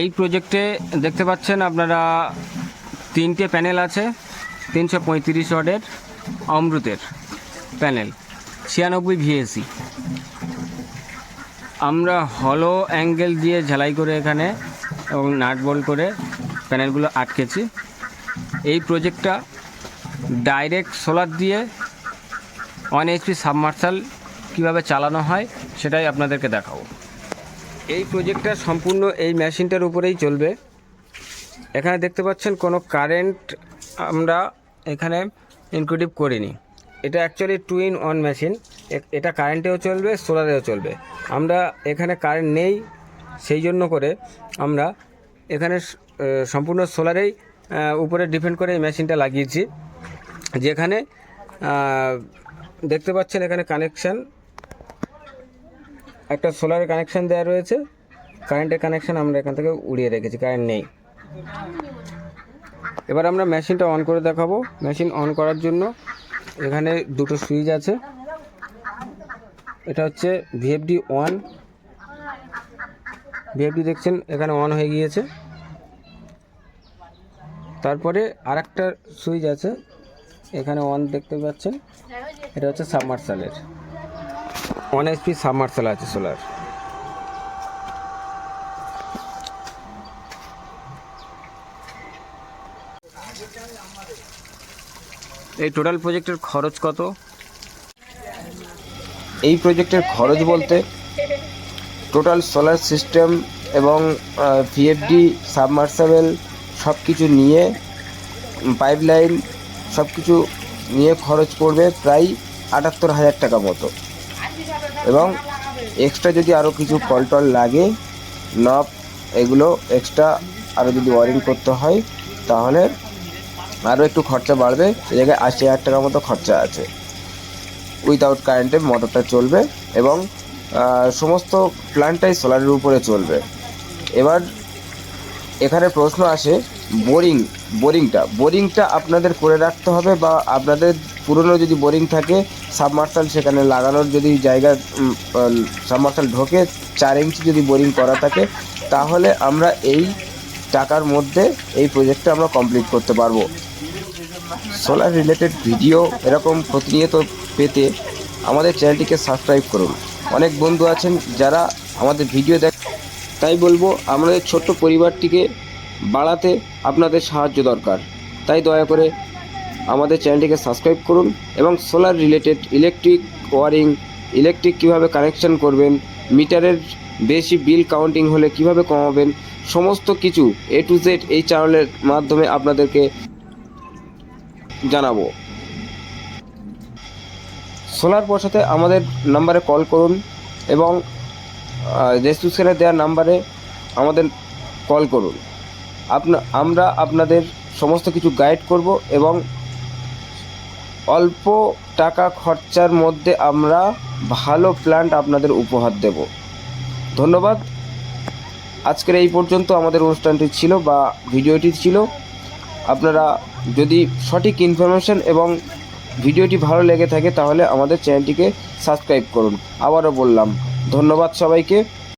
এই প্রজেক্টে দেখতে পাচ্ছেন আপনারা তিনটে প্যানেল আছে, তিনশো পঁয়ত্রিশ ওয়ার্ডের অমৃতের প্যানেল ছিয়ানব্বই ভিএসি আমরা হলো অ্যাঙ্গেল দিয়ে ঝালাই করে এখানে এবং নাট বল্ট করে প্যানেলগুলো আটকেছি। এই প্রজেক্টটা ডাইরেক্ট সোলার দিয়ে ওয়ান এইচপি সাবমার্সাল কীভাবে চালানো হয় সেটাই আপনাদেরকে দেখাবো। এই প্রজেক্টটা সম্পূর্ণ এই মেশিনটার উপরেই চলবে। এখানে দেখতে পাচ্ছেন কোনো কারেন্ট আমরা এখানে ইনক্লুডিভ করিনি। এটা actually two in one machine এটা কারেন্টেও চলবে সোলারেও চলবে। আমরা এখানে কারেন্ট নেই, সেই জন্য করে আমরা এখানে সম্পূর্ণ সোলারেই উপরে ডিপেন্ড করে এই মেশিনটা লাগিয়েছি। যেখানে দেখতে পাচ্ছেন এখানে কানেকশান একটা সোলারের কানেকশান দেওয়া রয়েছে। কারেন্টের কানেকশান আমরা এখান থেকে উড়িয়ে রেখেছি কারেন্ট নেই। এবার আমরা মেশিনটা অন করে দেখাবো। মেশিন অন করার জন্য এখানে দুটো সুইচ আছে। এটা হচ্ছে ভিএফডি ওয়ান ভিএফডি দেখছেন, এখানে অন হয়ে গিয়েছে। তারপরে আরেকটা সুইচ আছে, এখানে অন দেখতে পাচ্ছেন। এটা হচ্ছে সাবমার্সালের ওয়ান এইচপি সাবমার্সাল আছে সোলার এই টোটাল প্রজেক্টের খরচ কত? এই প্রজেক্টের খরচ বলতে টোটাল সোলার সিস্টেম এবং ভিএফডি সাবমার্সাবেল সব কিছু নিয়ে পাইপলাইন সব কিছু নিয়ে খরচ পড়বে প্রায় আটাত্তর হাজার টাকা মতো। এবং এক্সট্রা যদি আরও কিছু কল টল লাগে, নব, এগুলো এক্সট্রা আরও যদি ওয়ারিং করতে হয়, তাহলে আরও একটু খরচা বাড়বে। সে জায়গায় আশি হাজার টাকার মতো খরচা আছে। উইথাউট কারেন্টে মোটরটা চলবে এবং সমস্ত প্ল্যান্টটাই সোলারের উপরে চলবে। এবার, এখানে প্রশ্ন আসে বোরিং, বোরিংটা বোরিংটা আপনাদের করে রাখতে হবে বা আপনাদের পুরনো যদি বোরিং থাকে সাবমার্সাল সেখানে লাগানোর যদি জায়গা সাবমার্সাল ঢোকে, চার ইঞ্চি যদি বোরিং করা থাকে, তাহলে আমরা এই টাকার মধ্যে এই প্রজেক্টটা আমরা কমপ্লিট করতে পারব। সোলার রিলেটেড ভিডিও এরকম প্রতিনিয়ত পেতে আমাদের চ্যানেলটিকে সাবস্ক্রাইব করুন। অনেক বন্ধু আছেন যারা আমাদের ভিডিও দেখ তাই বলব, আমাদের ছোট্ট পরিবারটিকে বাড়াতে আপনাদের সাহায্য দরকার। তাই দয়া করে আমাদের চ্যানেলটিকে সাবস্ক্রাইব করুন এবং solar related electric wiring, electric কীভাবে কানেকশন করবেন, মিটারের বেশি বিল কাউন্টিং হলে কীভাবে কমাবেন, সমস্ত কিছু এ টু জেড এই চ্যানেলের মাধ্যমে আপনাদেরকে জানাব। সোলার বসাতে আমাদের নাম্বারে কল করুন এবং রেজিস্ট্রেশনে দেওয়া নাম্বারে আমাদের কল করুন। আপনা, আমরা আপনাদের সমস্ত কিছু গাইড করব এবং অল্প টাকা খরচার মধ্যে আমরা ভালো প্ল্যান্ট আপনাদের উপহার দেব। ধন্যবাদ। আজকের এই পর্যন্ত আমাদের অনুষ্ঠানটি ছিল বা ভিডিওটি ছিল। আপনারা যদি সঠিক ইনফরমেশন এবং ভিডিওটি ভালো লেগে থাকে তাহলে আমাদের চ্যানেলটিকে সাবস্ক্রাইব করুন। আবারও বললাম, ধন্যবাদ সবাইকে।